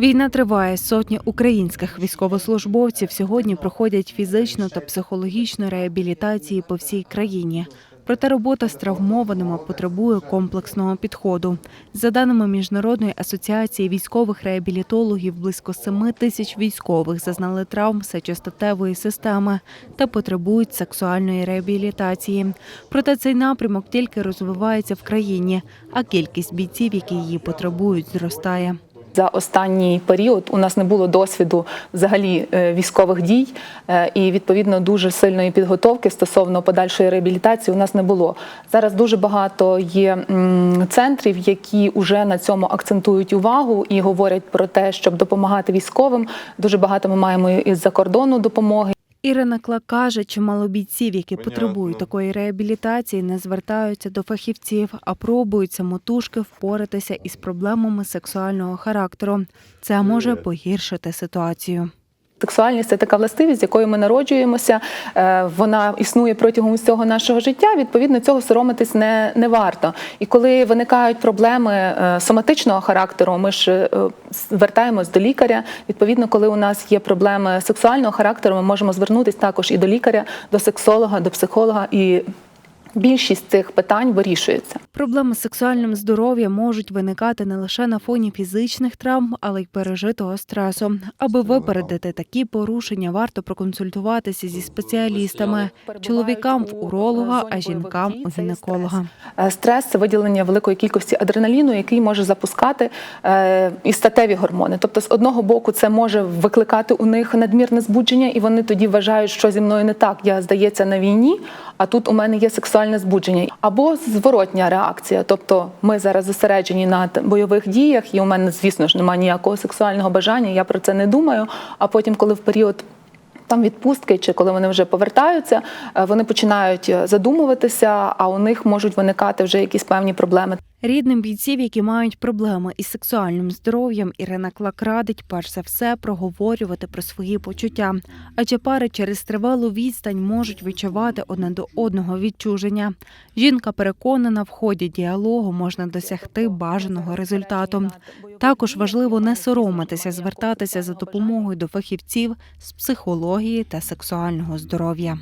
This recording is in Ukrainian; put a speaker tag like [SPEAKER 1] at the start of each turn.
[SPEAKER 1] Війна триває. Сотні українських військовослужбовців сьогодні проходять фізичну та психологічну реабілітацію по всій країні. Проте робота з травмованими потребує комплексного підходу. За даними міжнародної асоціації військових реабілітологів, близько 7 тисяч військових зазнали травм сечостатевої системи та потребують сексуальної реабілітації. Проте цей напрямок тільки розвивається в країні, а кількість бійців, які її потребують, зростає.
[SPEAKER 2] За останній період у нас не було досвіду взагалі е, військових дій, е, і відповідно дуже сильної підготовки стосовно подальшої реабілітації у нас не було. Зараз дуже багато є центрів, які вже на цьому акцентують увагу і говорять про те, щоб допомагати військовим. Дуже багато ми маємо із-за кордону допомоги.
[SPEAKER 1] Ірина Клак каже, чимало бійців, які потребують такої реабілітації, не звертаються до фахівців, а пробують самотужки впоратися із проблемами сексуального характеру. Це може погіршити ситуацію.
[SPEAKER 2] Сексуальність це така властивість, з якою ми народжуємося. е, Вона існує протягом усього нашого життя. Відповідно, цього соромитись не, не варто. І коли виникають проблеми е, соматичного характеру, ми ж е, звертаємось до лікаря. Відповідно, коли у нас є проблеми сексуального характеру, ми можемо звернутися також і до лікаря, до сексолога, до психолога. І більшість цих питань вирішується.
[SPEAKER 1] Проблеми з сексуальним здоров'ям можуть виникати не лише на фоні фізичних травм, але й пережитого стресу. Аби випередити такі порушення, варто проконсультуватися зі спеціалістами чоловікам в уролога, а жінкам у гінеколога.
[SPEAKER 2] Е, Стрес це виділення великої кількості адреналіну, який може запускати е, і статеві гормони. Тобто, з одного боку, це може викликати у них надмірне збудження, і вони тоді вважають, що зі мною не так. Я здається на війні, а тут у мене є сексуальне збудження. Або зворотня реакція. Тобто, ми зараз зосереджені на бойових діях, і у мене, звісно ж, немає ніякого сексуального бажання. Я про це не думаю. А потім, коли в період там відпустки, чи коли вони вже повертаються, е, вони починають е, задумуватися, а у них можуть виникати вже якісь певні проблеми.
[SPEAKER 1] Рідним бійців, які мають проблеми із сексуальним здоров'ям, Ірина Клак радить перш за все проговорювати про свої почуття, адже пари через тривалу відстань можуть відчувати одне до одного відчуження. Жінка переконана, в ході діалогу можна досягти бажаного результату. Також важливо не соромитися, звертатися за допомогою до фахівців з психології та сексуального здоров'я.